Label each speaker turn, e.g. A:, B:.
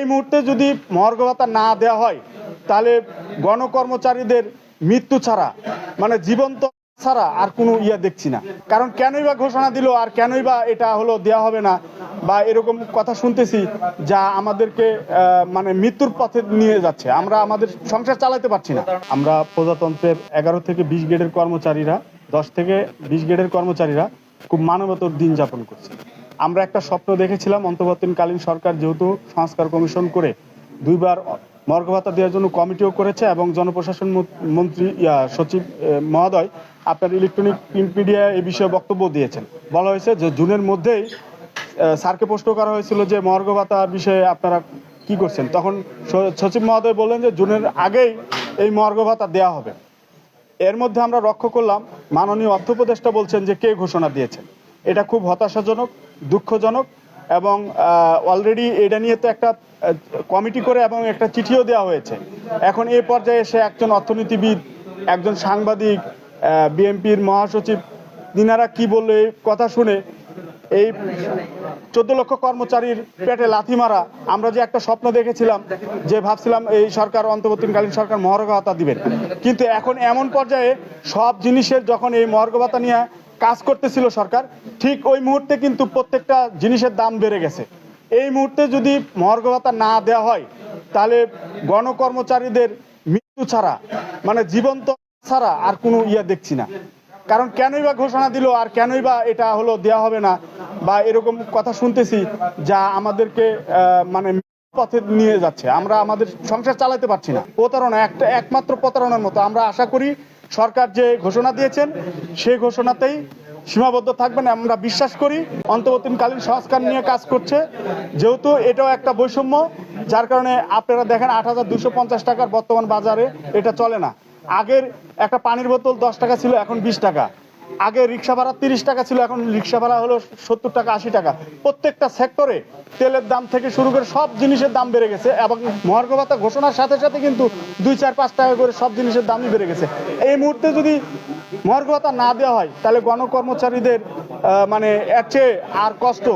A: এই মুহূর্তে যদি মহার্ঘ ভাতা না দেওয়া হয়, তাহলে গণকর্মচারীদের মৃত্যু ছাড়া মানে জীবন্ত ছাড়া আর কোনো ইয়া দেখছি না। কারণ কেনই বা ঘোষণা দিল আর কেনই বা এটা হলো দেওয়া হবে না, বা এরকম কথা শুনতেছি যা আমাদেরকে মানে মৃত্যুর পথে নিয়ে যাচ্ছে। আমরা আমাদের সংসার চালাতে পারছি না। আমরা প্রজাতন্ত্রের এগারো থেকে বিশ গ্রেডের কর্মচারীরা, দশ থেকে বিশ গ্রেডের কর্মচারীরা খুব মানবতর দিন যাপন করছে। আমরা একটা স্বপ্ন দেখেছিলাম অন্তর্বর্তীকালীন সরকার যেহেতু সংস্কার কমিশন করে দুইবার মর্গ ভাতা দেওয়ার জন্য কমিটিও করেছে এবং জনপ্রশাসন মন্ত্রী সচিব এ, মহোদয় আপনার ইলেকট্রনিক প্রিন্ট মিডিয়া এই বিষয়ে বক্তব্য দিয়েছেন। বলা হয়েছে যে জুনের মধ্যেই স্যারকে প্রশ্ন করা হয়েছিল যে মর্গ ভাতার বিষয়ে আপনারা কি করছেন? তখন সচিব মহোদয় বললেন যে জুনের আগেই এই মর্গ ভাতা দেওয়া হবে। এর মধ্যে আমরা লক্ষ্য করলাম মাননীয় অর্থ উপদেষ্টা বলছেন যে কে ঘোষণা দিয়েছেন। এটা খুব হতাশাজনক, দুঃখজনক এবং অলরেডি এটা নিয়ে তো একটা কমিটি করে এবং একটা চিঠিও দেওয়া হয়েছে। এখন এই পর্যায়ে এসে একজন অর্থনীতিবিদ, একজন সাংবাদিক বিএনপির মহাসচিব তিনারা কি বলল এই কথা শুনে এই চোদ্দ লক্ষ কর্মচারীর পেটে লাথি মারা, আমরা যে একটা স্বপ্ন দেখেছিলাম, যে ভাবছিলাম এই সরকার, অন্তর্বর্তীকালীন সরকার মহার্ঘ ভাতা দিবেন। কিন্তু এখন এমন পর্যায়ে সব জিনিসের যখন এই মহার্ঘ ভাতা নিয়ে কাজ করতেছিল সরকার, ঠিক ওই মুহূর্তে কিন্তু প্রত্যেকটা জিনিসের দাম বেড়ে গেছে। এই মুহূর্তে যদি মহার্ঘ ভাতা না দেওয়া হয়, তাহলে গণকর্মচারীদের মৃত্যু ছাড়া মানে জীবন্ত ছাড়া আর কোনো ইয়া দেখছি না। কারণ কেনই বা ঘোষণা দিল আর কেনই বা এটা হলো দেওয়া হবে না, বা এরকম কথা শুনতেছি যা আমাদেরকে মানে পথে নিয়ে যাচ্ছে। আমরা আমাদের সংসার চালাতে পারছি না। প্রতারণা, একটা, একমাত্র প্রতারণার মতো। আমরা আশা করি সরকার যে ঘোষণা দিয়েছেন, সেই ঘোষণাতেই সীমাবদ্ধ থাকবেন। আমরা বিশ্বাস করি, অন্তর্বর্তীকালীন সংস্কার নিয়ে কাজ করছে। যেহেতু এটাও একটা বৈষম্য, যার কারণে আপনারা দেখেন আট টাকার বর্তমান বাজারে এটা চলে না। আগের একটা পানির বোতল দশ টাকা ছিল, এখন বিশ টাকা। আগে রিক্সা ভাড়া তিরিশ টাকা ছিল, এখন রিক্সা ভাড়া হলো সত্তর টাকা, আশি টাকা। প্রত্যেকটা সেক্টরে তেলের দাম থেকে শুরু করে সব জিনিসের দাম বেড়ে গেছে এবং মহার্ঘ ভাতা ঘোষণার সাথে সাথে কিন্তু দুই, চার, পাঁচ টাকা করে সব জিনিসের দামই বেড়ে গেছে। এই মুহূর্তে যদি মহার্ঘ ভাতা না দেওয়া হয়, তাহলে গণকর্মচারীদের মানে এর চেয়ে আর কষ্ট